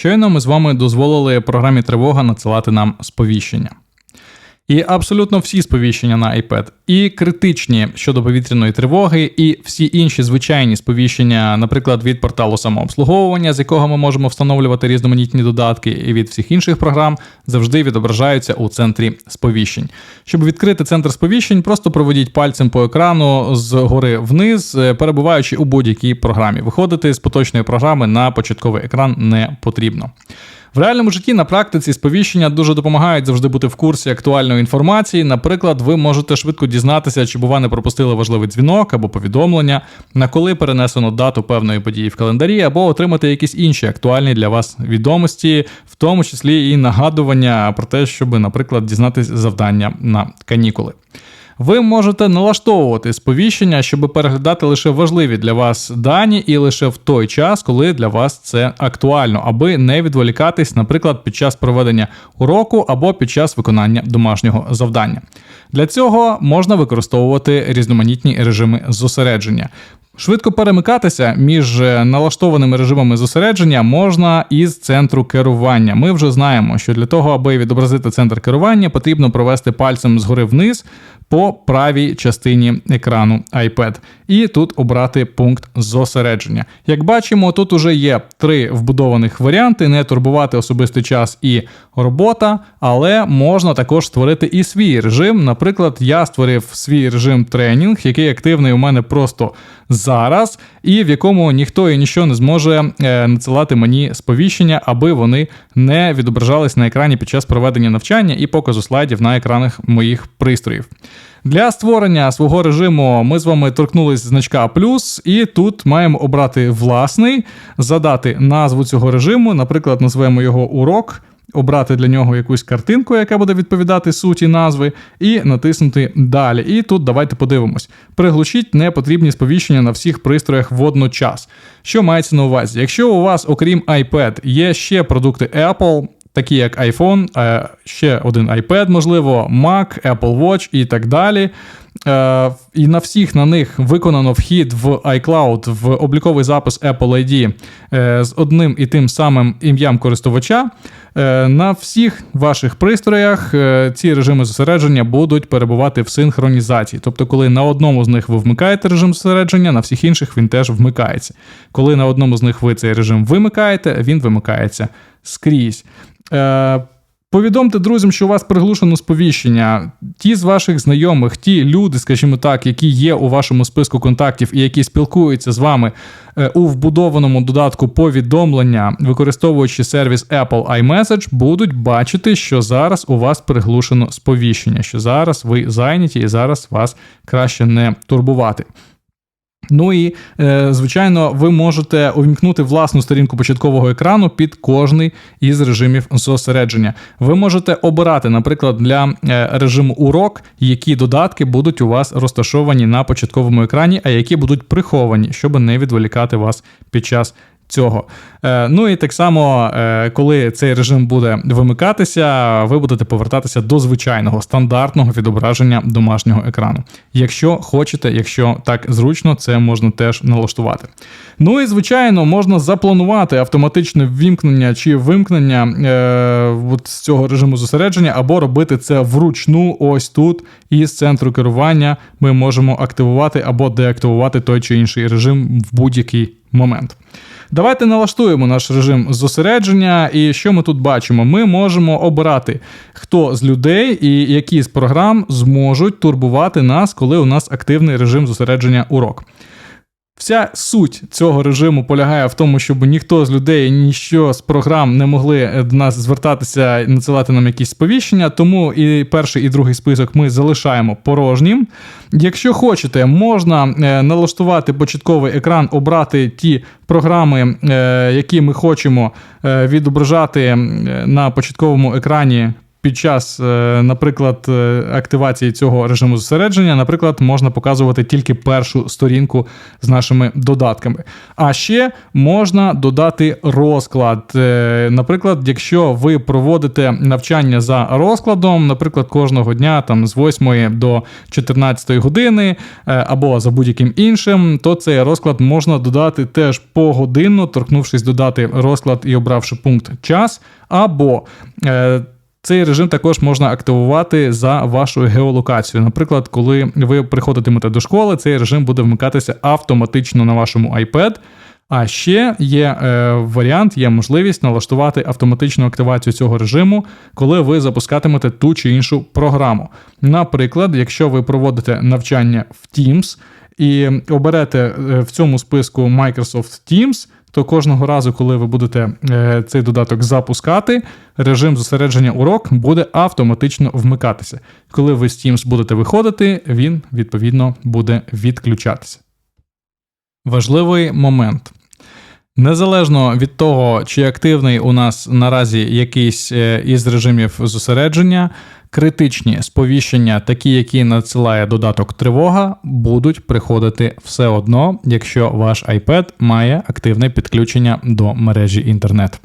Щойно ми з вами дозволили програмі тривога надсилати нам сповіщення. І абсолютно всі сповіщення на iPad, і критичні щодо повітряної тривоги, і всі інші звичайні сповіщення, наприклад, від порталу самообслуговування, з якого ми можемо встановлювати різноманітні додатки, і від всіх інших програм завжди відображаються у центрі сповіщень. Щоб відкрити центр сповіщень, просто проведіть пальцем по екрану згори вниз, перебуваючи у будь-якій програмі. Виходити з поточної програми на початковий екран не потрібно. В реальному житті на практиці сповіщення дуже допомагають завжди бути в курсі актуальної інформації. Наприклад, ви можете швидко дізнатися, чи бува не пропустили важливий дзвінок або повідомлення, на коли перенесено дату певної події в календарі, або отримати якісь інші актуальні для вас відомості, в тому числі і нагадування про те, щоб, наприклад, дізнатися завдання на канікули. Ви можете налаштовувати сповіщення, щоб переглядати лише важливі для вас дані, і лише в той час, коли для вас це актуально, аби не відволікатись, наприклад, під час проведення уроку або під час виконання домашнього завдання. Для цього можна використовувати різноманітні режими зосередження. Швидко перемикатися між налаштованими режимами зосередження можна із центру керування. Ми вже знаємо, що для того, аби відобразити центр керування, потрібно провести пальцем згори вниз по правій частині екрану iPad. І тут обрати пункт зосередження. Як бачимо, тут уже є три вбудованих варіанти: не турбувати особистий час і робота, але можна також створити і свій режим. Наприклад, я створив свій режим тренінг, який активний у мене просто зараз, і в якому ніхто і нічого не зможе е, надсилати мені сповіщення, аби вони не відображались на екрані під час проведення навчання і показу слайдів на екранах моїх пристроїв. Для створення свого режиму ми з вами торкнулись значка плюс, і тут маємо обрати власний, задати назву цього режиму, наприклад, назвемо його урок. Обрати для нього якусь картинку, яка буде відповідати суті назви, і натиснути далі. І тут давайте подивимось. Приглушіть непотрібні сповіщення на всіх пристроях водночас. Що мається на увазі? Якщо у вас, окрім iPad, є ще продукти Apple, такі як iPhone, е, ще один iPad, можливо, Mac, Apple Watch і так далі. Е, і на всіх на них виконано вхід в iCloud в обліковий запис Apple ID е, з одним і тим самим ім'ям користувача. На всіх ваших пристроях ці режими зосередження будуть перебувати в синхронізації. Тобто, коли на одному з них ви вмикаєте режим зосередження, на всіх інших він теж вмикається. Коли на одному з них ви цей режим вимикаєте, він вимикається скрізь. Е, Повідомте друзям, що у вас приглушено сповіщення. Ті з ваших знайомих, ті люди, скажімо так, які є у вашому списку контактів і які спілкуються з вами е, у вбудованому додатку повідомлення, використовуючи сервіс Apple iMessage, будуть бачити, що зараз у вас приглушено сповіщення, що зараз ви зайняті і зараз вас краще не турбувати. Ну і, е, звичайно, ви можете увімкнути власну сторінку початкового екрану під кожний із режимів зосередження. Ви можете обирати, наприклад, для е, режиму урок, які додатки будуть у вас розташовані на початковому екрані, а які будуть приховані, щоб не відволікати вас під час цього. Е, ну і так само, е, коли цей режим буде вимикатися, ви будете повертатися до звичайного стандартного відображення домашнього екрану. Якщо хочете, якщо так зручно, це можна теж налаштувати. Ну і звичайно, можна запланувати автоматичне ввімкнення чи вимкнення е, от з цього режиму зосередження, або робити це вручну, ось тут, із центру керування ми можемо активувати або деактивувати той чи інший режим в будь-який момент. Давайте налаштуємо наш режим зосередження, і що ми тут бачимо? Ми можемо обирати, хто з людей і які з програм зможуть турбувати нас, коли у нас активний режим зосередження урок. Вся суть цього режиму полягає в тому, щоб ніхто з людей, ніщо з програм не могли е, до нас звертатися і надсилати нам якісь сповіщення. Тому і перший і другий список ми залишаємо порожнім. Якщо хочете, можна е, налаштувати початковий екран, обрати ті програми, е, які ми хочемо відображати на початковому екрані під час, е, наприклад, е, активації цього режиму зосередження, наприклад, можна показувати тільки першу сторінку з нашими додатками. А ще можна додати розклад. Е, Наприклад, якщо ви проводите навчання за розкладом, наприклад, кожного дня там з 8 до 14 години або за будь-яким іншим, то цей розклад можна додати теж погодинно, торкнувшись додати розклад і обравши пункт час, або цей режим також можна активувати за вашою геолокацією. Наприклад, коли ви приходитимете до школи, цей режим буде вмикатися автоматично на вашому iPad. А ще є е, варіант, є можливість налаштувати автоматичну активацію цього режиму, коли ви запускатимете ту чи іншу програму. Наприклад, якщо ви проводите навчання в Teams і оберете е, в цьому списку Microsoft Teams, то кожного разу, коли ви будете е, цей додаток запускати, режим зосередження урок буде автоматично вмикатися. Коли ви з Teams будете виходити, він відповідно буде відключатися. Важливий момент. Незалежно від того, чи активний у нас наразі якийсь е, із режимів зосередження, критичні сповіщення, такі, які надсилає додаток тривога, будуть приходити все одно, якщо ваш iPad має активне підключення до мережі інтернет.